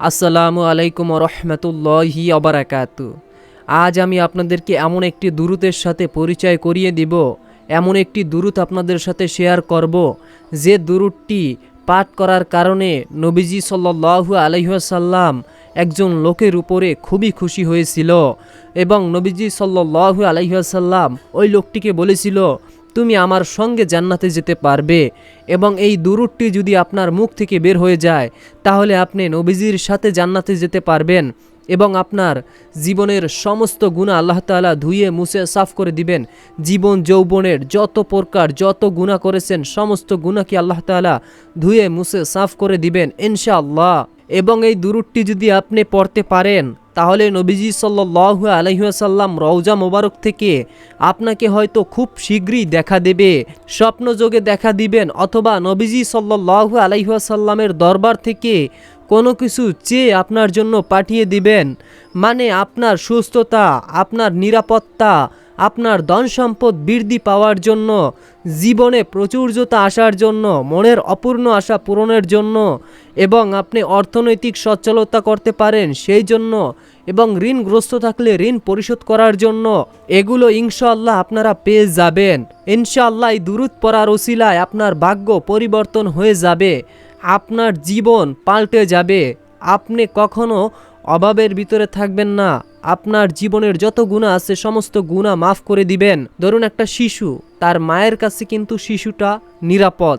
আসসালামু আলাইকুম রহমতুল্লাহি অবরাকাতু আজ আমি আপনাদেরকে এমন একটি দুরুতের সাথে পরিচয় করিয়ে দিব, এমন একটি দুরুত আপনাদের সাথে শেয়ার করব, যে দুরুতটি পাঠ করার কারণে নবীজি সাল্লাহু আলহাসাল্লাম একজন লোকের উপরে খুবই খুশি হয়েছিল এবং নবীজি সাল্লাহু আলহাসাল্লাম ওই লোকটিকে বলেছিল তুমি আমার সঙ্গে জান্নাতে যেতে পারবে এবং এই দুরুটটি যদি আপনার মুখ থেকে বের হয়ে যায়, তাহলে আপনি নবীজির সাথে জান্নাতে যেতে পারবেন এবং আপনার জীবনের সমস্ত গুণা আল্লাহ তাআলা ধুয়ে মুছে সাফ করে দিবেন। জীবন যৌবনের যত প্রকার যত গুণা করেছেন, সমস্ত গুণাকে আল্লাহ তাআলা ধুয়ে মুছে সাফ করে দিবেন, ইনশাআল্লাহ। এবং এই দুরুটটি যদি আপনি পড়তে পারেন, তাহলে নবীজি সাল্লাহ আলহিহাসাল্লাম রওজা মোবারক থেকে আপনাকে হয়তো খুব শীঘ্রই দেখা দেবে স্বপ্নযোগে দেখা দিবেন অথবা নবীজি সাল্লাহ আলহিহাসাল্লামের দরবার থেকে কোনো কিছু চেয়ে আপনার জন্য পাঠিয়ে দিবেন। মানে আপনার সুস্থতা, আপনার নিরাপত্তা আপনার ধন সম্পদ বৃদ্ধি পাওয়ার জন্য, জীবনে প্রচুর্যতা আসার জন্য, মনের অপূর্ণ আশা পূরণের জন্য এবং আপনি অর্থনৈতিক সচ্ছলতা করতে পারেন সেই জন্য এবং ঋণগ্রস্ত থাকলে ঋণ পরিশোধ করার জন্য, এগুলো ইনশাআল্লাহ আপনারা পেয়ে যাবেন। ইনশাআল্লাহ এই দূরত পড়ার ওসিলায় আপনার ভাগ্য পরিবর্তন হয়ে যাবে, আপনার জীবন পাল্টে যাবে। আপনি কখনো অভাবের ভিতরে থাকবেন না। আপনার জীবনের যত গুণা আছে, সমস্ত গুণা মাফ করে দিবেন। ধরুন একটা শিশু, তার মায়ের কাছে কিন্তু শিশুটা নিরাপদ।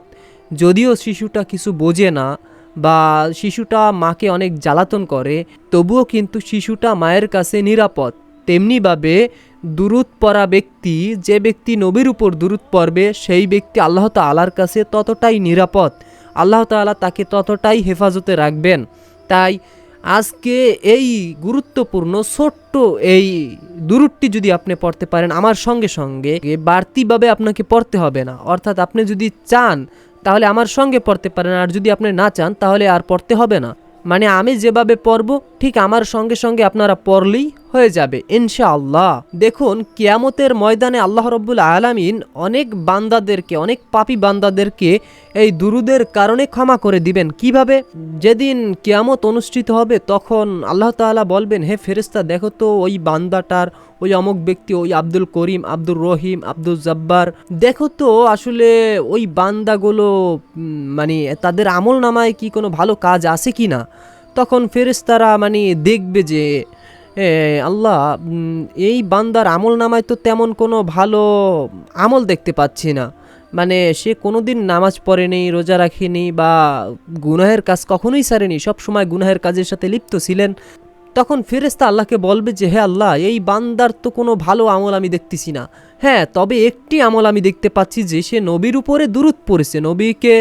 যদিও শিশুটা কিছু বোঝে না বা শিশুটা মাকে অনেক জ্বালাতন করে, তবুও কিন্তু শিশুটা মায়ের কাছে নিরাপদ। তেমনিভাবে দুরুদ পরা ব্যক্তি, যে ব্যক্তি নবীর উপর দুরুদ পড়বে, সেই ব্যক্তি আল্লাহ তালার কাছে ততটাই নিরাপদ। আল্লাহ তাআলা তাকে ততটাই হেফাজতে রাখবেন। তাই আজকে এই গুরুত্বপূর্ণ, ছোট্ট এই দুরুটটি যদি আপনি পড়তে পারেন, আমার সঙ্গে সঙ্গে বাড়তিভাবে আপনাকে পড়তে হবে না। অর্থাৎ আপনি যদি চান, তাহলে আমার সঙ্গে পড়তে পারেন, আর যদি আপনি না চান, তাহলে আর পড়তে হবে না। মানে আমি যেভাবে পড়ব, ঠিক আমার সঙ্গে সঙ্গে আপনারা পড়লেই হয়ে যাবে, ইনশাআল্লাহ। দেখুন, কিয়ামতের ময়দানে আল্লাহ রব্বুল আলামিন অনেক বান্দাদেরকে, অনেক পাপি বান্দাদেরকে এই দুরুদের কারণে ক্ষমা করে দিবেন। কীভাবে? যেদিন কিয়ামত অনুষ্ঠিত হবে, তখন আল্লাহ তাআলা বলবেন, হে ফেরেস্তা দেখো তো, ওই বান্দাটার, ওই অমুক ব্যক্তি, ওই আব্দুল করিম, আব্দুর রহিম, আব্দুল জব্বার, দেখো তো, আসলে ওই বান্দাগুলো মানে তাদের আমল নামায় কি কোনো ভালো কাজ আছে কি না তখন ফেরেস্তারা মানে দেখবে যে আল্লাহ এই বান্দার আমল নামায় তো তেমন কোনো ভালো আমল দেখতে পাচ্ছি না। মানে সে কোনো দিন নামাজ পড়েনি, রোজা রাখেনি বা গুনাহের কাজ কখনোই সারেনি, সব সময় গুনাহের কাজের সাথে লিপ্ত ছিলেন। তখন ফেরেস্তা আল্লাহকে বলবে যে, হে আল্লাহ, এই বান্দার তো কোনো ভালো আমল আমি দেখতেছি না। হ্যাঁ তবে একটি আমল আমি দেখতে পাচ্ছি যে, সে নবীর উপরে দূরত পড়েছে। নবীকে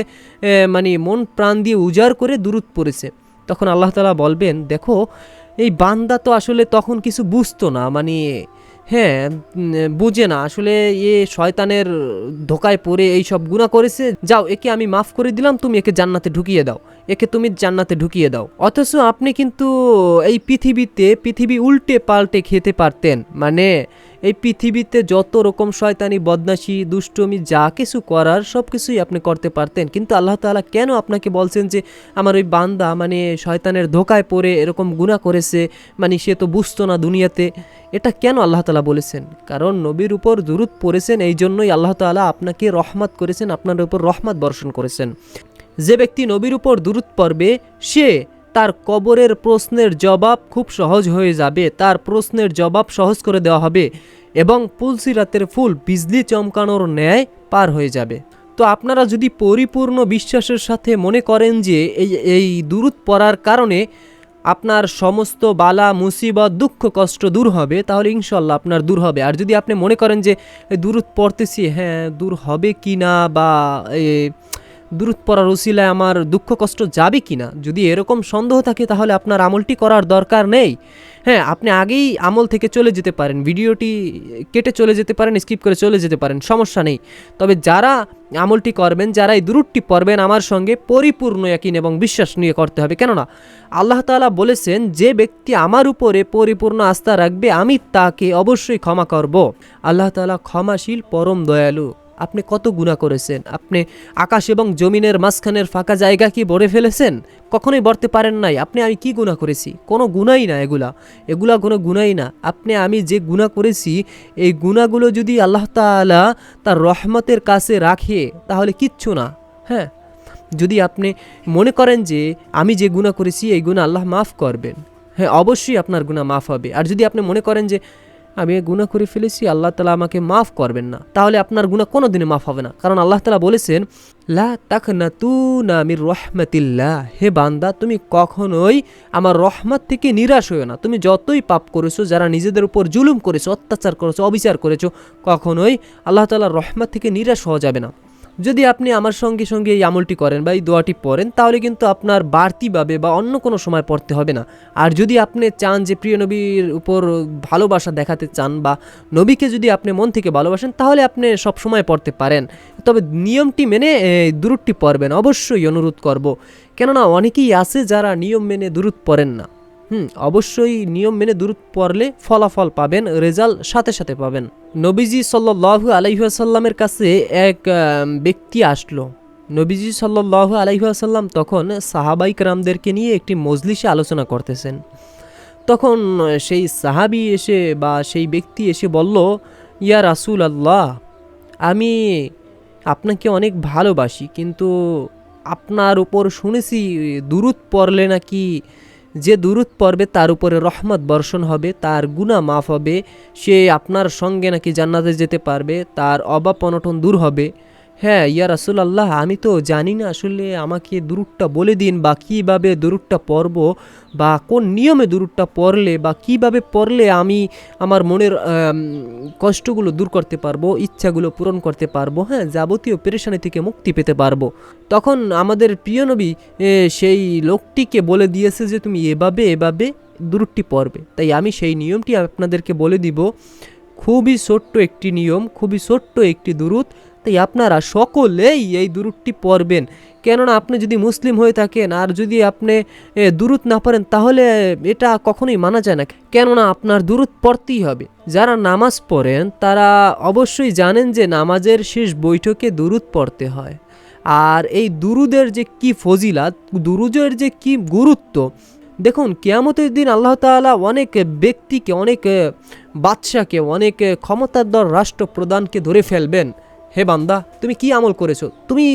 মানে মন প্রাণ দিয়ে উজাড় করে দূরত পড়েছে। তখন আল্লাহ তালা বলবেন, দেখো এই বান্দা তো আসলে তখন কিছু বুঝতো না মানে হ্যাঁ বুঝে না। আসলে এ শয়তানের ধোকায় পড়ে এই সব গুণা করেছে। যাও, একে আমি মাফ করে দিলাম, তুমি একে জান্নাতে ঢুকিয়ে দাও। একে তুমি জান্নাতে ঢুকিয়ে দাও। অথচ আপনি কিন্তু এই পৃথিবীতে, পৃথিবী উল্টে পাল্টে খেতে পারতেন। মানে এই পৃথিবীতে যত রকম শয়তানি বদনাশি দুষ্টমি, যা কিছু করার সব কিছুই আপনি করতে পারতেন। কিন্তু আল্লাহ তাআলা কেন আপনাকে বলছেন যে, আমার ওই বান্দা মানে শয়তানের ধোকায় পড়ে এরকম গুণা করেছে মানে সে তো বুঝতো না দুনিয়াতে এটা কেন আল্লাহ তালা বলেছেন? কারণ নবীর উপর দুরুদ পড়েছেন এই জন্যই আল্লাহ তালা আপনাকে রহমত করেছেন, আপনার উপর রহমত বর্ষণ করেছেন। যে ব্যক্তি নবীর উপর দূরত পড়বে, সে তার কবরের প্রশ্নের জবাব খুব সহজ হয়ে যাবে। তার প্রশ্নের জবাব সহজ করে দেওয়া হবে এবং পুলসিরাতের ফুল বিজলি চমকানোর ন্যায় পার হয়ে যাবে। তো আপনারা যদি পরিপূর্ণ বিশ্বাসের সাথে মনে করেন যে এই এই দূরত পড়ার কারণে আপনার সমস্ত বালা, মুসিবত, দুঃখ, কষ্ট দূর হবে, তাহলে ইনশাল্লাহ আপনার দূর হবে। আর যদি আপনি মনে করেন যে দূরত পড়তেছি হ্যাঁ দূর হবে কি না বা দূরত পড়ার ওসিলায় আমার দুঃখ কষ্ট যাবে কি না? যদি এরকম সন্দেহ থাকে, তাহলে আপনার আমলটি করার দরকার নেই। হ্যাঁ আপনি আগেই আমল থেকে চলে যেতে পারেন। ভিডিওটি কেটে চলে যেতে পারেন, স্কিপ করে চলে যেতে পারেন, সমস্যা নেই। তবে যারা আমলটি করবেন যারা এই দূরটি পড়বেন, আমার সঙ্গে পরিপূর্ণ ইয়াকিন এবং বিশ্বাস নিয়ে করতে হবে। কেননা, আল্লাহ তাআলা বলেছেন, যে ব্যক্তি আমার উপরে পরিপূর্ণ আস্থা রাখবে, আমি তাকে অবশ্যই ক্ষমা করব। আল্লাহ তাআলা ক্ষমাশীল, পরম দয়ালু। আপনি কত গুণা করেছেন? আপনি আকাশ এবং জমিনের মাঝখানের ফাঁকা জায়গা কি ভরে ফেলেছেন? কখনোই বরতে পারেন নাই। আপনি আমি কি গুণা করেছি? কোনো গুণাই না এগুলা। এগুলা কোনো গুণাই না। আপনি আমি যে গুণা করেছি, এই গুণাগুলো যদি আল্লাহ তাআলা তার রহমতের কাছে রাখে, তাহলে কিচ্ছু না। হ্যাঁ? যদি আপনি মনে করেন যে আমি যে গুণা করেছি, এই গুণা আল্লাহ মাফ করবেন। হ্যাঁ অবশ্যই আপনার গুণা মাফ হবে। আর যদি আপনি মনে করেন যে আমি গুণা করে ফেলেছি, আল্লাহ তালা আমাকে মাফ করবেন না। তাহলে আপনার গুণা কোনো দিনে মাফ হবে না। কারণ আল্লাহ তালা বলেছেন, লা তাক না তু না আমির রহমতিল্লাহ। হে বান্দা, তুমি কখনোই আমার রহমত থেকে নিরাশ হয়েও না। তুমি যতই পাপ করেছ, যারা নিজেদের উপর জুলুম করেছ, অত্যাচার করেছ, অবিচার করেছ, কখনোই আল্লাহ তালার রহমত থেকে নিরাশ হওয়া যাবে না। যদি আপনি আমার সঙ্গে সঙ্গে এই আমলটি করেন বা এই দোয়াটি পড়েন, তাহলে কিন্তু আপনার বাড়তিভাবে বা অন্য কোনো সময় পড়তে হবে না। আর যদি আপনি চান যে প্রিয় নবীর উপর ভালোবাসা দেখাতে চান বা নবীকে যদি আপনি মন থেকে ভালোবাসেন, তাহলে আপনি সব সময় পড়তে পারেন। তবে নিয়মটি মেনে দূরটি পড়বেন। অবশ্যই অনুরোধ করব। কেননা অনেকেই আছে যারা নিয়ম মেনে দূরত পড়েন না। হুম, অবশ্যই নিয়ম মেনে দূরত পড়লে ফলাফল পাবেন, রেজাল্ট সাথে সাথে পাবেন। নবীজি সাল্লু আলাইসাল্লামের কাছে এক ব্যক্তি আসলো। নবীজি সাল্লু আলাইসাল্লাম তখন সাহাবাইক রামদেরকে নিয়ে একটি মজলিসে আলোচনা করতেছেন। তখন সেই সাহাবি এসে বা সেই ব্যক্তি এসে বলল, ইয়া রাসুল আল্লাহ আমি আপনাকে অনেক ভালোবাসি, কিন্তু আপনার উপর শুনেছি দুরুদ পড়লে নাকি যে দুরুদ পর্বে তার উপরে রহমত বর্ষণ হবে, তার গুণা মাফ হবে, সে আপনার সঙ্গে নাকি জান্নাতে যেতে পারবে, তার অভাব অনটন দূর হবে। হ্যাঁ ইয়া রাসুল আল্লাহ আমি তো জানি না আসলে আমাকে দুরুদটা বলে দিন বা কীভাবে দুরুদটা পরব বা কোন নিয়মে দুরুদটা পড়লে বা কীভাবে পড়লে আমি আমার মনের কষ্টগুলো দূর করতে পারব, ইচ্ছাগুলো পূরণ করতে পারব হ্যাঁ যাবতীয় পেরেশানি থেকে মুক্তি পেতে পারব। তখন আমাদের প্রিয় নবী সেই লোকটিকে বলে দিয়েছে যে তুমি এভাবে এভাবে দূরটি পড়বে। তাই আমি সেই নিয়মটি আপনাদেরকে বলে দিব। খুবই ছোট্ট একটি নিয়ম, খুবই ছোট্ট একটি দুরুত তাই আপনারা সকলেই এই দুরুদটি পড়বেন। কেননা আপনি যদি মুসলিম হয়ে থাকেন আর যদি আপনি দুরুদ না পড়েন তাহলে এটা কখনোই মানা যায় না। কেননা আপনার দুরুদ পড়তেই হবে। যারা নামাজ পড়েন তারা অবশ্যই জানেন যে নামাজের শেষ বৈঠকে দুরুদ পড়তে হয়। আর এই দুরুদের যে কি ফজিলাত দুরুদের যে কি গুরুত্ব দেখুন কেয়ামতের দিন আল্লাহ তাআলা অনেক ব্যক্তিকে অনেক বাদশাকে অনেক এ, ক্ষমতাধর রাষ্ট্রপ্রধানকে ধরে ফেলবেন। হে বান্দা, তুমি কি আমল করেছ? তুমি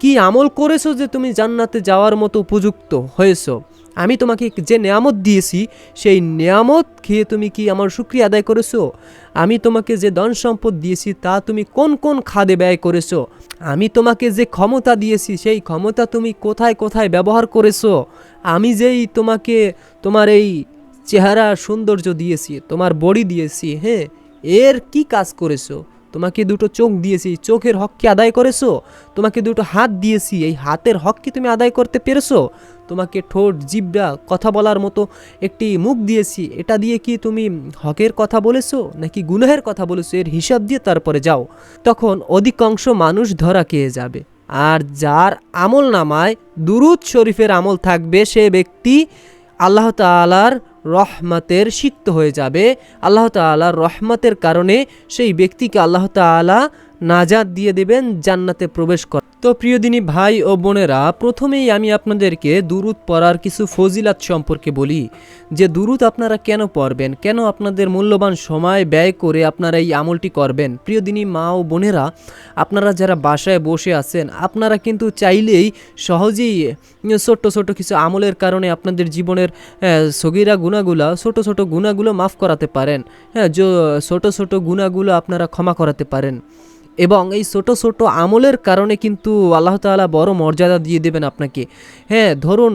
কি আমল করেছ যে তুমি জান্নাতে যাওয়ার মতো উপযুক্ত হয়েছো? আমি তোমাকে যে নেয়ামত দিয়েছি, সেই নেয়ামত খেয়ে তুমি কি আমার শুক্রিয়া আদায় করেছ? আমি তোমাকে যে ধন সম্পদ দিয়েছি, তা তুমি কোন কোন খাদে ব্যয় করেছ? আমি তোমাকে যে ক্ষমতা দিয়েছি, সেই ক্ষমতা তুমি কোথায় কোথায় ব্যবহার করেছ? আমি যেই তোমাকে তোমার এই চেহারা সৌন্দর্য দিয়েছি, তোমার বডি দিয়েছি হ্যাঁ এর কি কাজ করেছ? তোমাকে দুটো চোখ দিয়েছি, চোখের হক কি আদায় করেছ? তোমাকে দুটো হাত দিয়েছি, এই হাতের হক কি তুমি আদায় করতে পেরেছ? তোমাকে ঠোঁট জিব্বা কথা বলার মতো একটি মুখ দিয়েছি, এটা দিয়ে কি তুমি হকের কথা বলেছ, নাকি গুনাহের কথা বলেছ? এর হিসাব দিয়ে তারপরে যাও। তখন অধিকাংশ মানুষ ধরা খেয়ে যাবে। আর যার আমল নামায় দুরুদ শরীফের আমল থাকবে, সে ব্যক্তি আল্লাহ তাআলার রহমতের সিক্ত হয়ে যাবে। আল্লাহ তালা রহমাতের কারণে সেই ব্যক্তিকে আল্লাহ তালা নাজাদ দিয়ে দেবেন, জান্নাতে প্রবেশ কর তো প্রিয় দিনী ভাই ও বোনেরা, প্রথমেই আমি আপনাদেরকে দুরুদ পড়ার কিছু ফজিলাত সম্পর্কে বলি। যে দুরুদ আপনারা কেন পড়বেন? কেন আপনাদের মূল্যবান সময় ব্যয় করে আপনারা এই আমলটি করবেন? প্রিয় দিনী মা ও বোনেরা, আপনারা যারা বাসায় বসে আছেন, আপনারা কিন্তু চাইলেই সহজেই ছোট্ট ছোট কিছু আমলের কারণে আপনাদের জীবনের সগিরা গুণাগুলা ছোট ছোট গুণাগুলো মাফ করাতে পারেন। হ্যাঁ ছোট ছোট গুণাগুলো আপনারা ক্ষমা করাতে পারেন। এবং এই ছোট ছোট আমলের কারণে কিন্তু আল্লাহ তাআলা বড় মর্যাদা দিয়ে দেবেন আপনাকে। হ্যাঁ ধরুন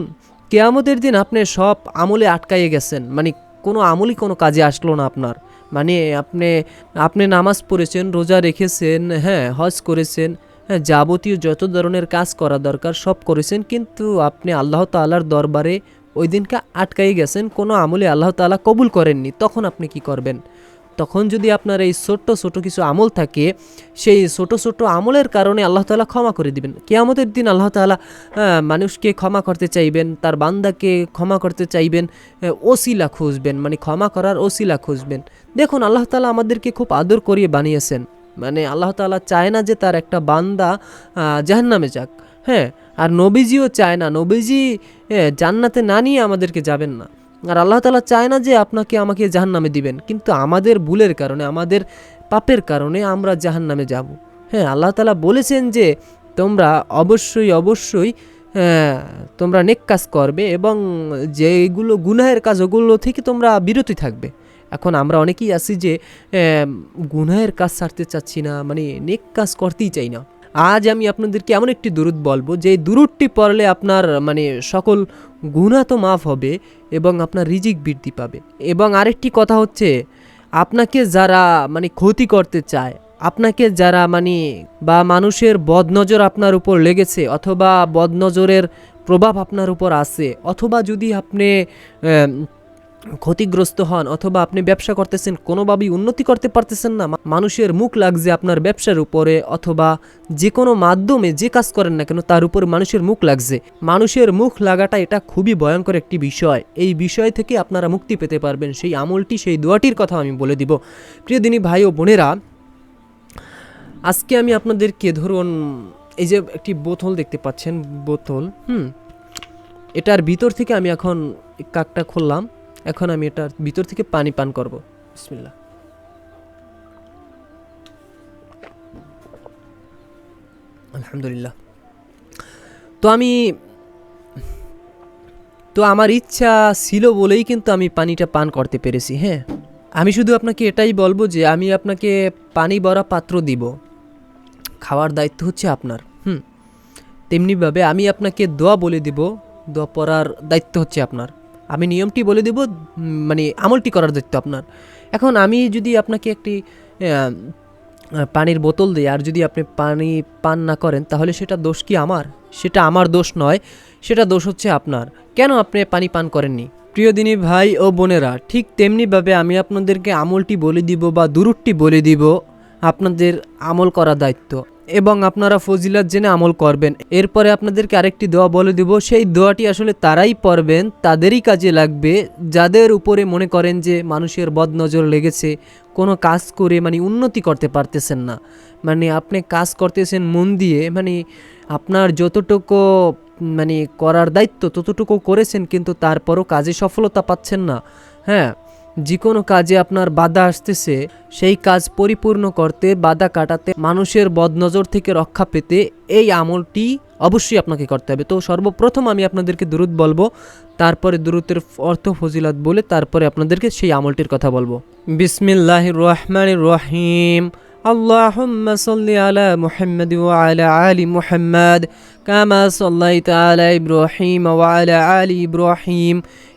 কেয়ামতের দিন আপনি সব আমলে আটকাইয়ে গেছেন মানে কোনো আমলই কোনো কাজে আসলো না আপনার। মানে আপনি আপনি নামাজ পড়েছেন, রোজা রেখেছেন হ্যাঁ হজ করেছেন হ্যাঁ যাবতীয় যত ধরনের কাজ করা দরকার সব করেছেন, কিন্তু আপনি আল্লাহ তাআলার দরবারে ওই দিনকে আটকাই গেছেন, কোনো আমলে আল্লাহ তাআলা কবুল করেননি, তখন আপনি কি করবেন? তখন যদি আপনার এই ছোট্ট ছোট কিছু আমল থাকে সেই ছোট ছোট আমলের কারণে আল্লাহ তালা ক্ষমা করে দিবেন। কেয়ামতের দিন আল্লাহ আহ, মানুষকে ক্ষমা করতে চাইবেন তার বান্দাকে ক্ষমা করতে চাইবেন ওসিলা খুঁজবেন মানে ক্ষমা করার ওসিলা খুঁজবেন। দেখুন আল্লাহ তালা আমাদেরকে খুব আদর করিয়ে বানিয়েছেন। মানে আল্লাহ তাআলা চায় না যে তার একটা বান্দা জাহান নামে যাক। হ্যাঁ আর নবীজিও চায় না। নবীজি জান্নাতে না নিয়ে আমাদেরকে যাবেন না। আর আল্লাহ তালা চায় না যে আপনাকে আমাকে জাহান নামে দিবেন কিন্তু আমাদের ভুলের কারণে আমাদের পাপের কারণে আমরা জাহান নামে যাব। হ্যাঁ আল্লাহ তালা বলেছেন যে তোমরা অবশ্যই অবশ্যই হ্যাঁ, তোমরা নেক কাজ করবে এবং যেগুলো গুনাহের কাজ ওগুলো থেকে তোমরা বিরতি থাকবে। এখন আমরা অনেকেই আছি যে গুনাহের কাজ ছাড়তে চাচ্ছি না মানে নেক কাজ করতেই চাই না। আজ আমি আপনাদেরকে এমন একটি দুরুদ বলব, যে দুরুদটি পড়লে আপনার মানে সকল গুনাহ তো মাফ হবে এবং আপনার রিজিক বৃদ্ধি পাবে। এবং আরেকটি কথা হচ্ছে, আপনাকে যারা মানে ক্ষতি করতে চায়, আপনাকে যারা মানে বা মানুষের বদনজর আপনার উপর লেগেছে অথবা বদনজরের প্রভাব আপনার উপর আছে, অথবা যদি আপনি ক্ষতিগ্রস্ত হন অথবা আপনি ব্যবসা করতেছেন, কোনোভাবেই উন্নতি করতে পারতেছেন না। মানুষের মুখ লাগছে আপনার ব্যবসার উপরে অথবা যে কোনো মাধ্যমে যে কাজ করেন না কেন, তার উপর মানুষের মুখ লাগছে। মানুষের মুখ লাগাটা এটা খুবই ভয়ঙ্কর একটি বিষয়। এই বিষয় থেকে আপনারা মুক্তি পেতে পারবেন। সেই আমলটি, সেই দোয়াটির কথা আমি বলে দিব। প্রিয় দিনী ভাই ও বোনেরা, আজকে আমি আপনাদেরকে ধরুন, এই যে একটি বোতল দেখতে পাচ্ছেন, বোতল, হুম, এটার ভিতর থেকে আমি এখন কাকটা খুললাম। এখন আমি এটার ভিতর থেকে পানি পান করব। বিসমিল্লাহ। আলহামদুলিল্লাহ। তো আমি, তো আমার ইচ্ছা ছিল বলেই কিন্তু আমি পানিটা পান করতে পেরেছি হ্যাঁ? আমি শুধু আপনাকে এটাই বলব যে আমি আপনাকে পানি ভরা পাত্র দিব। খাওয়ার দায়িত্ব হচ্ছে আপনার, হুম? তেমনিভাবে আমি আপনাকে দোয়া বলে দিব, দোয়া পড়ার দায়িত্ব হচ্ছে আপনার। আমি নিয়মটি বলে দেব মানে আমলটি করার দায়িত্ব আপনার। এখন আমি যদি আপনাকে একটি পানির বোতল দিই, আর যদি আপনি পানি পান না করেন, তাহলে সেটা দোষ কি আমার? সেটা আমার দোষ নয়, সেটা দোষ হচ্ছে আপনার। কেন আপনি পানি পান করেননি? প্রিয় দিনী ভাই ও বোনেরা, ঠিক তেমনিভাবে আমি আপনাদেরকে আমলটি বলে দিব বা দুরুটটি বলে দিব, আপনাদের আমল করা দায়িত্ব। এবং আপনারা ফজিলাত জেনে আমল করবেন। এরপরে আপনাদেরকে আরেকটি দোয়া বলে দিব। সেই দোয়াটি আসলে তারাই পড়বেন, তাদেরই কাজে লাগবে। যাদের উপরে মনে করেন যে মানুষের বদনজর লেগেছে, কোনো কাজ করে মানে উন্নতি করতে পারতেছেন না। মানে আপনি কাজ করতেছেন মন দিয়ে মানে আপনার যতটুকু মানে করার দায়িত্ব ততটুকু করেছেন, কিন্তু তারপরও কাজে সফলতা পাচ্ছেন না। হ্যাঁ যে কোনো কাজে আপনার বাধা আসতেছে সেই কাজ পরিপূর্ণ করতে বাধা কাটাতে মানুষের বদনজর থেকে রক্ষা পেতে এই আমলটি অবশ্যই আপনাকে করতে হবে তো সর্বপ্রথম আমি আপনাদেরকে দুরুদ বলবো তারপরে দুরুতের অর্থ ফজিলাত বলে তারপরে আপনাদেরকে সেই আমলটির কথা বলবো বিসমিল্লাহ রহমান রহিম اللهم صل على محمد وعلى آل محمد كما صليت على إبراهيم وعلى آل إبراهيم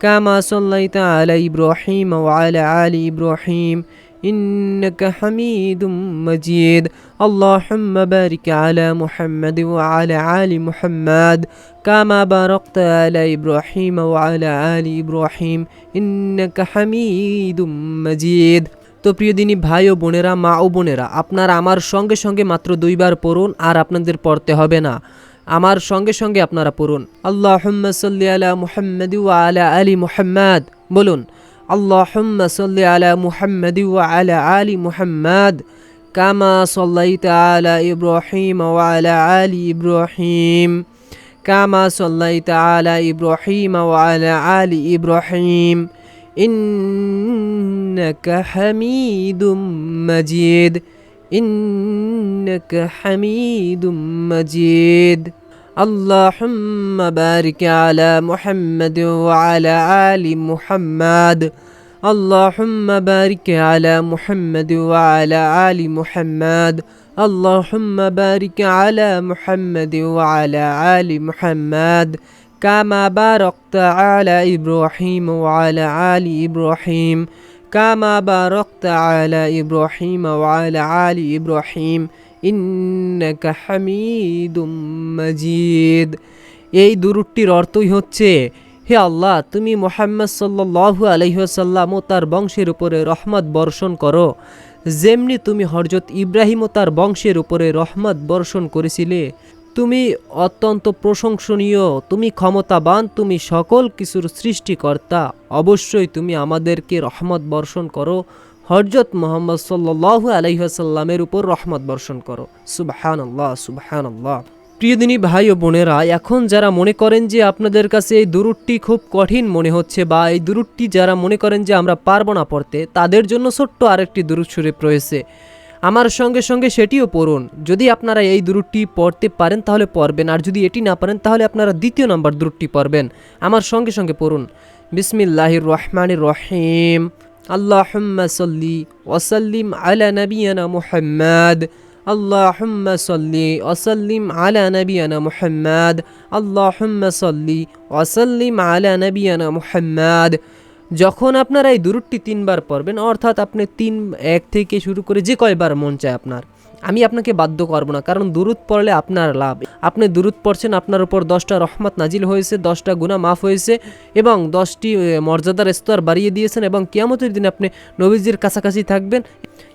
كما صليت على إبراهيم وعلى آل إبراهيم إنك حميد مجيد اللهم بارك على محمد وعلى آل محمد كما باركت على إبراهيم وعلى آل إبراهيم إنك حميد مجيد তো প্রিয় দিনী ভাই ও বোনেরা মা ও বোনেরা আপনারা আমার সঙ্গে সঙ্গে মাত্র দুইবার পড়ুন আর আপনাদের পড়তে হবে না আমার সঙ্গে সঙ্গে আপনারা পড়ুন আল্লাহ সাল্লি আলা মুহাম্মদ ওয়া আলা আলী মুহাম্মদ বলুন আল্লাহ সাল্লি আলা মুহাম্মদ ওয়া আলা আলী মুহাম্মদ কামা সাল্লাইতা আলা ইব্রাহিম ওয়া আলা আলী ইব্রাহিম কামা সাল্লাইতা আলা ইব্রাহিম ওয়া আলা আলী ইব্রাহিম إنك حميد مجيد إنك حميد مجيد. اللهم بارك على محمد وعلى آل محمد. اللهم بارك على محمد وعلى آل محمد. اللهم بارك على محمد وعلى آل محمد. كما باركت على إبراهيم وعلى آل إبراهيم. কামা বারাকতা আলা ইব্রাহিম ওয়া আলা আলি ইব্রাহিম ইন্নাকা হামিদুম এই দুরুটটির অর্থই হচ্ছে, হে আল্লাহ, তুমি মোহাম্মদ সাল্লু আলহিহসাল্লাম ও তার বংশের উপরে রহমত বর্ষণ করো। যেমনি তুমি হরজত ইব্রাহিম ও তার বংশের উপরে রহমত বর্ষণ করেছিলে তুমি অত্যন্ত প্রশংসনীয়, তুমি ক্ষমতাবান, তুমি সকল কিছুর সৃষ্টিকর্তা। অবশ্যই তুমি আমাদেরকে রহমত বর্ষণ করো। হরজত মোহাম্মদ সাল্লাহ আলহিহাসাল্লামের উপর রহমত বর্ষণ করো। সুবহান আল্লাহ সুবহান আল্লাহ প্রিয়দিনী ভাই ও বোনেরা, এখন যারা মনে করেন যে আপনাদের কাছে এই দুরুটটি খুব কঠিন মনে হচ্ছে বা এই দুরুটটি যারা মনে করেন যে আমরা পারব না পড়তে, তাদের জন্য ছোট্ট আরেকটি দুরুট শরীফ রয়েছে। আমার সঙ্গে সঙ্গে সেটিও পড়ুন যদি আপনারা এই দুরুটটি পড়তে পারেন তাহলে পড়বেন আর যদি এটি না পারেন তাহলে আপনারা দ্বিতীয় নাম্বার দুরুটটি পড়বেন আমার সঙ্গে সঙ্গে পড়ুন বিসমিল্লাহির রহমানির রহিম আল্লাহুম্মা সাল্লি ওয়াসাল্লিম আলা নবিয়ানা মুহাম্মাদ اللهم صل وسلم على نبينا محمد اللهم صل وسلم على نبينا محمد যখন আপনারা এই দূরটি তিনবার পড়বেন, অর্থাৎ আপনি তিন, এক থেকে শুরু করে যে কয়বার মন চায় আপনার আমি আপনাকে বাধ্য করব না, কারণ দূরত পড়লে আপনার লাভ। আপনি দূরত পড়ছেন, আপনার উপর দশটা রহমত নাজিল হয়েছে, দশটা গুণা মাফ হয়েছে এবং দশটি মর্যাদার স্তর বাড়িয়ে দিয়েছেন এবং কিয়ামতের দিন আপনি নবীজির কাছাকাছি থাকবেন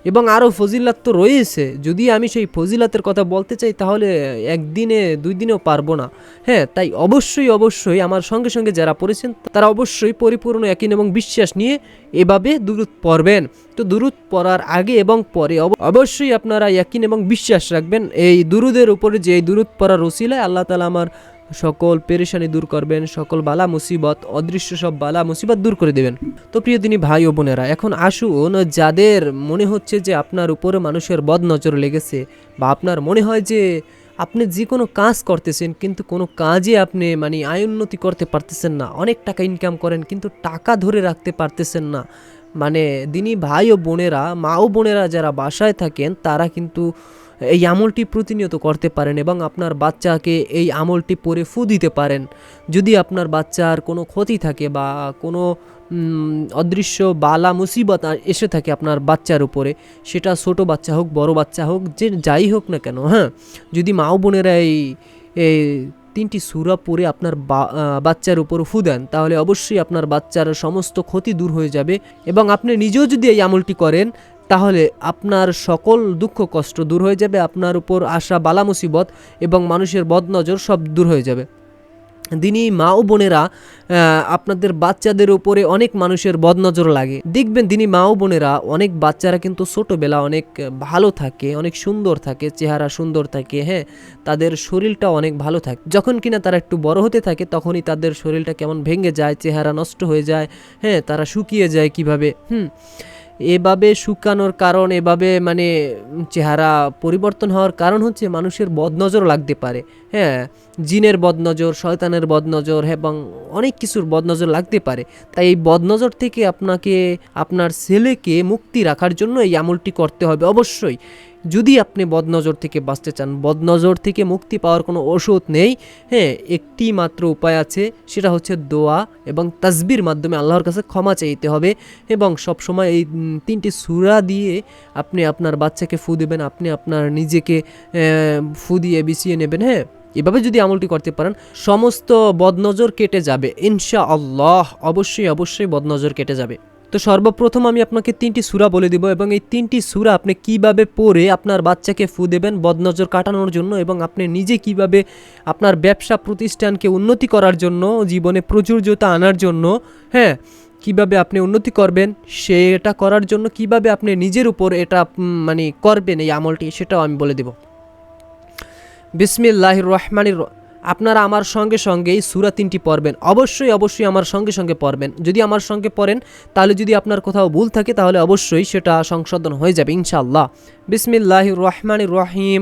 এবং আরও ফজিলাত তো রয়েছে। যদি আমি সেই ফজিলাতের কথা বলতে চাই, তাহলে একদিনে দুই দিনেও পারব না। হ্যাঁ তাই অবশ্যই অবশ্যই আমার সঙ্গে সঙ্গে যারা পড়েছেন, তারা অবশ্যই পরিপূর্ণ একিন এবং বিশ্বাস নিয়ে এভাবে দুরুদ পড়বেন। তো দূরত পড়ার আগে এবং পরে অবশ্যই আপনারা ইয়াকিন এবং বিশ্বাস রাখবেন, এই দুরুদের উপরে যে এই দুরুদ পড়ার ওসিলায় আল্লাহ তালা আমার সকল পেরেশানি দূর করবেন, সকল বালা মুসিবত, অদৃশ্য সব বালা মুসিবত দূর করে দেবেন। তো প্রিয় দিনী ভাই ও বোনেরা, এখন আসুন, যাদের মনে হচ্ছে যে আপনার উপরে মানুষের বদ নজর লেগেছে বা আপনার মনে হয় যে আপনি যে কোনো কাজ করতেছেন, কিন্তু কোনো কাজে আপনি মানে আয় উন্নতি করতে পারতেছেন না, অনেক টাকা ইনকাম করেন, কিন্তু টাকা ধরে রাখতে পারতেছেন না মানে দিনী ভাই ও বোনেরা, মা ও বোনেরা যারা বাসায় থাকেন, তারা কিন্তু এই আমলটি প্রতিনিয়ত করতে পারেন এবং আপনার বাচ্চাকে এই আমলটি পরে ফু দিতে পারেন। যদি আপনার বাচ্চার কোনো ক্ষতি থাকে বা কোনো অদৃশ্য বালা মুসিবত এসে থাকে আপনার বাচ্চার উপরে, সেটা ছোট বাচ্চা হোক, বড় বাচ্চা হোক, যে যাই হোক না কেন হ্যাঁ? যদি মা ও বোনেরা এই তিনটি সুরা পরে আপনার বাচ্চার উপর ফু দেন, তাহলে অবশ্যই আপনার বাচ্চার সমস্ত ক্ষতি দূর হয়ে যাবে এবং আপনি নিজেও যদি এই আমলটি করেন, তাহলে আপনার সকল দুঃখ কষ্ট দূর হয়ে যাবে, আপনার উপর আসা বালা মুসিবত এবং মানুষের বদনজর সব দূর হয়ে যাবে। দিনই মা ও বোনেরা আপনাদের বাচ্চাদের উপরে অনেক মানুষের বদনজর লাগে। দেখবেন দিনই মা ও বোনেরা, অনেক বাচ্চারা কিন্তু ছোটোবেলা অনেক ভালো থাকে, অনেক সুন্দর থাকে, চেহারা সুন্দর থাকে হ্যাঁ তাদের শরীরটা অনেক ভালো থাকে। যখন কিনা তারা একটু বড় হতে থাকে, তখনই তাদের শরীরটা কেমন ভেঙে যায়, চেহারা নষ্ট হয়ে যায় হ্যাঁ তারা শুকিয়ে যায় কীভাবে, হুম। এভাবে শুকানোর কারণ, এভাবে মানে চেহারা পরিবর্তন হওয়ার কারণ হচ্ছে মানুষের বদনজর লাগতে পারে। হ্যাঁ জিনের বদনজর, শয়তানের বদনজর এবং অনেক কিছুর বদনজর লাগতে পারে। তাই এই বদনজর থেকে আপনাকে, আপনার ছেলেকে মুক্তি রাখার জন্য এই আমলটি করতে হবে অবশ্যই। যদি আপনি বদনজর থেকে বাঁচতে চান, বদনজর থেকে মুক্তি পাওয়ার কোনো ওষুধ নেই হ্যাঁ একটি মাত্র উপায় আছে, সেটা হচ্ছে দোয়া এবং তাসবির মাধ্যমে আল্লাহর কাছে ক্ষমা চাইতে হবে এবং সবসময় এই তিনটি সুরা দিয়ে আপনি আপনার বাচ্চাকে ফু দেবেন, আপনি আপনার নিজেকে ফু দিয়ে বিছিয়ে নেবেন হ্যাঁ। এভাবে যদি আমলটি করতে পারেন, সমস্ত বদনজর কেটে যাবে ইনশা আল্লাহ অবশ্যই অবশ্যই বদনজর কেটে যাবে। তো সর্বপ্রথম আমি আপনাকে তিনটি সুরা বলে দিব এবং এই তিনটি সূরা আপনি কীভাবে পড়ে আপনার বাচ্চাকে ফু দেবেন, বদনজর কাটানোর জন্য এবং আপনি নিজে কীভাবে আপনার ব্যবসা প্রতিষ্ঠানকে উন্নতি করার জন্য, জীবনে প্রচুর্যতা আনার জন্য হ্যাঁ কীভাবে আপনি উন্নতি করবেন সে এটা করার জন্য কীভাবে আপনি নিজের উপর এটা মানে করবেন এই আমলটি, সেটাও আমি বলে দেব। বিসমিল্লাহ রহমানির আপনারা আমার সঙ্গে সঙ্গেই সুরা তিনটি পড়বেন। অবশ্যই অবশ্যই আমার সঙ্গে সঙ্গে পড়বেন। যদি আমার সঙ্গে পড়েন, তাহলে যদি আপনার কোথাও ভুল থাকে, তাহলে অবশ্যই সেটা সংশোধন হয়ে যাবে ইনশাল্লাহ বিসমিল্লাহ রহমান রহিম।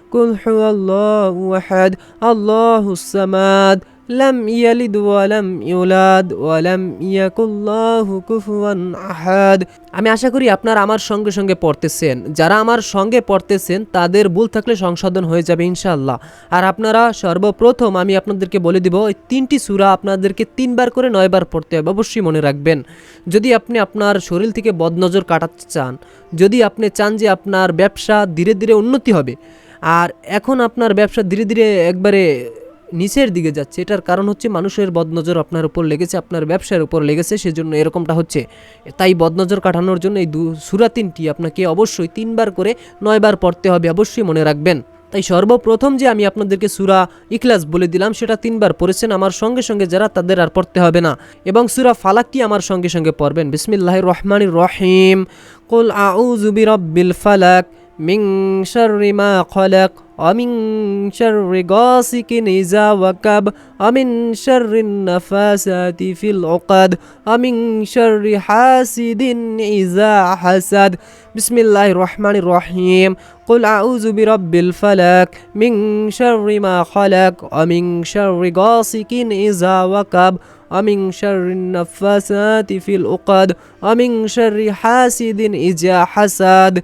কুল হু আল্লাহু আহাদ সামাদ ইয়ালিদ ইউলাদ ওয়া লাম কুফুয়ান আহাদ আমি আশা করি আপনারা আমার সঙ্গে সঙ্গে পড়তেছেন। যারা আমার সঙ্গে পড়তেছেন, তাদের ভুল থাকলে সংশোধন হয়ে যাবে ইনশাল্লাহ আর আপনারা সর্বপ্রথম আমি আপনাদেরকে বলে দিব, এই তিনটি সুরা আপনাদেরকে তিনবার করে নয়বার পড়তে হবে, অবশ্যই মনে রাখবেন। যদি আপনি আপনার শরীর থেকে বদনজর কাটাতে চান, যদি আপনি চান যে আপনার ব্যবসা ধীরে ধীরে উন্নতি হবে আর এখন আপনার ব্যবসা ধীরে ধীরে একবারে নিচের দিকে যাচ্ছে। এটার কারণ হচ্ছে মানুষের বদনজর আপনার উপর লেগেছে, আপনার ব্যবসার উপর লেগেছে, সেজন্য এরকমটা হচ্ছে। তাই বদনজর কাটানোর জন্য এই দু সুরা তিনটি আপনাকে অবশ্যই তিনবার করে নয়বার পড়তে হবে, অবশ্যই মনে রাখবেন। তাই সর্বপ্রথম যে আমি আপনাদেরকে সুরা ইখলাস বলে দিলাম, সেটা তিনবার পড়েছেন আমার সঙ্গে সঙ্গে যারা, তাদের আর পড়তে হবে না। এবং সুরা ফালাকটি আমার সঙ্গে সঙ্গে পড়বেন? বিসমিল্লাহ রহমান রহিম। কুল আউযু বিরাব্বিল ফালাক। من شر ما خلق ومن شر غاسق إذا وكب ومن شر النفاسات في العقد ومن شر حاسد إذا حسد. بسم الله الرحمن الرحيم. قل أعوذ برب الفلك من شر ما خلق ومن شر غاسق إذا وكب ومن شر النفاسات في العقد ومن شر حاسد إذا حسد.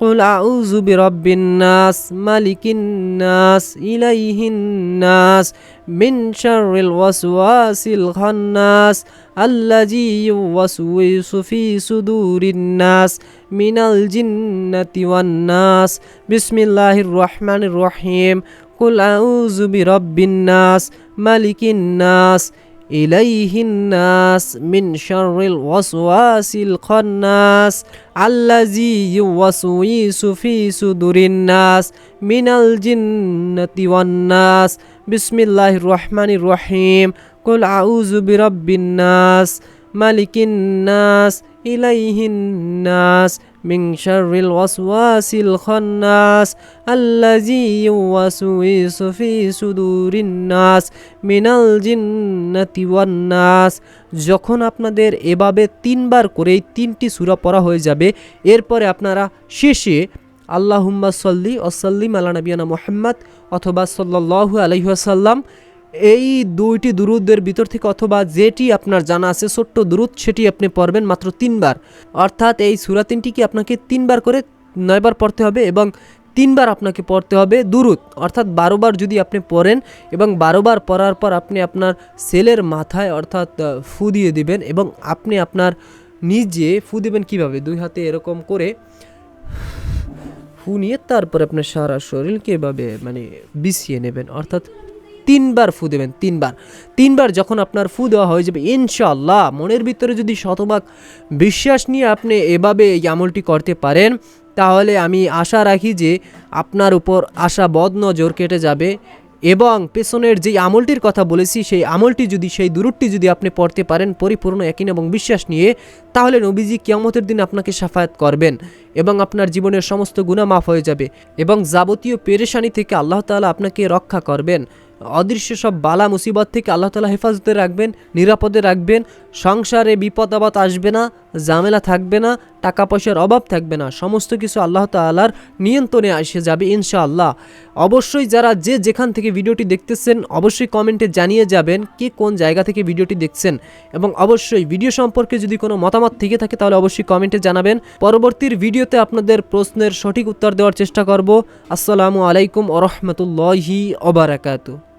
قل أعوذ برب الناس ملك الناس إليه الناس من شر الوسواس الخناس الذي يوسوس في صدور الناس من الجنة والناس بسم الله الرحمن الرحيم قل أعوذ برب الناس ملك الناس ইলাইহিন্নাস মিন শাররিল ওয়াসওয়াসিল খান্নাস আল্লাযী ইউওয়াসউইসু ফি সুদুরিন্নাস মিনাল জিন্নাতি ওয়ান্নাস বিসমিল্লাহির রহমানির রহিম কুল আউযু বিরাব্বিন নাস মালিকিন নাস ইলাইহিন নাস من شر الوسواس الخناس الذي يوسوس في صدور الناس من الجنة والناس যখন আপনাদের এভাবে তিনবার করে এই তিনটি সূরা পড়া হয়ে যাবে এরপরে আপনারা শেষে আল্লাহুম্মা সল্লি ওসাল্লিম আলা নবিয়ানা মোহাম্মদ অথবা সাল্লাল্লাহু আলাইহি ওয়াসাল্লাম এই দুইটি দুরুদের ভিতর থেকে অথবা যেটি আপনার জানা আছে, ছোট্ট দুরুদ, সেটি আপনি পড়বেন মাত্র তিনবার। অর্থাৎ এই সুরা তিনটিকে আপনাকে তিনবার করে নয়বার পড়তে হবে এবং তিনবার আপনাকে পড়তে হবে দুরুদ। অর্থাৎ বারোবার যদি আপনি পড়েন এবং বারোবার পড়ার পর আপনি আপনার সেলের মাথায় অর্থাৎ ফু দিয়ে দিবেন এবং আপনি আপনার নিজে ফু দেবেন কীভাবে? দুই হাতে এরকম করে ফু নিয়ে তারপর আপনার সারা শরীরকে এভাবে মানে বিছিয়ে নেবেন। অর্থাৎ তিনবার ফু দেবেন, তিনবার। তিনবার যখন আপনার ফু দেওয়া হয়ে যাবে ইনশাল্লাহ মনের ভিতরে যদি শতভাগ বিশ্বাস নিয়ে আপনি এভাবে এই আমলটি করতে পারেন, তাহলে আমি আশা রাখি যে আপনার উপর আশা বদ নজর কেটে যাবে এবং পেছনের যেই আমলটির কথা বলেছি, সেই আমলটি যদি, সেই দূরটি যদি আপনি পড়তে পারেন পরিপূর্ণ একিন এবং বিশ্বাস নিয়ে, তাহলে নবীজি কিয়ামতের দিন আপনাকে সাফায়াত করবেন এবং আপনার জীবনের সমস্ত গুণা মাফ হয়ে যাবে এবং যাবতীয় পেরেশানি থেকে আল্লাহ তাআলা আপনাকে রক্ষা করবেন। অদৃশ্য সব বালা মুসিবত থেকে আল্লাহ তালা হেফাজতে রাখবেন নিরাপদে রাখবেন। সংসারে বিপদ আপদ আসবে না, ঝামেলা থাকবে না টাকা পয়সার অভাব থাকবে না, সমস্ত কিছু আল্লাহ তাআলার নিয়ন্ত্রণে এসে যাবে ইনশাআল্লাহ। অবশ্যই যারা যে যেখান থেকে ভিডিওটি দেখতেছেন, অবশ্যই কমেন্টে জানিয়ে যাবেন কে কোন জায়গা থেকে ভিডিওটি দেখছেন। এবং অবশ্যই ভিডিও সম্পর্কে যদি কোনো মতামত থেকে থাকে, তাহলে অবশ্যই কমেন্টে জানাবেন। পরবর্তীর ভিডিওতে আপনাদের প্রশ্নের সঠিক উত্তর দেওয়ার চেষ্টা করব। আসসালামু আলাইকুম ওরহমতুল্লাহি ওবারাকাতু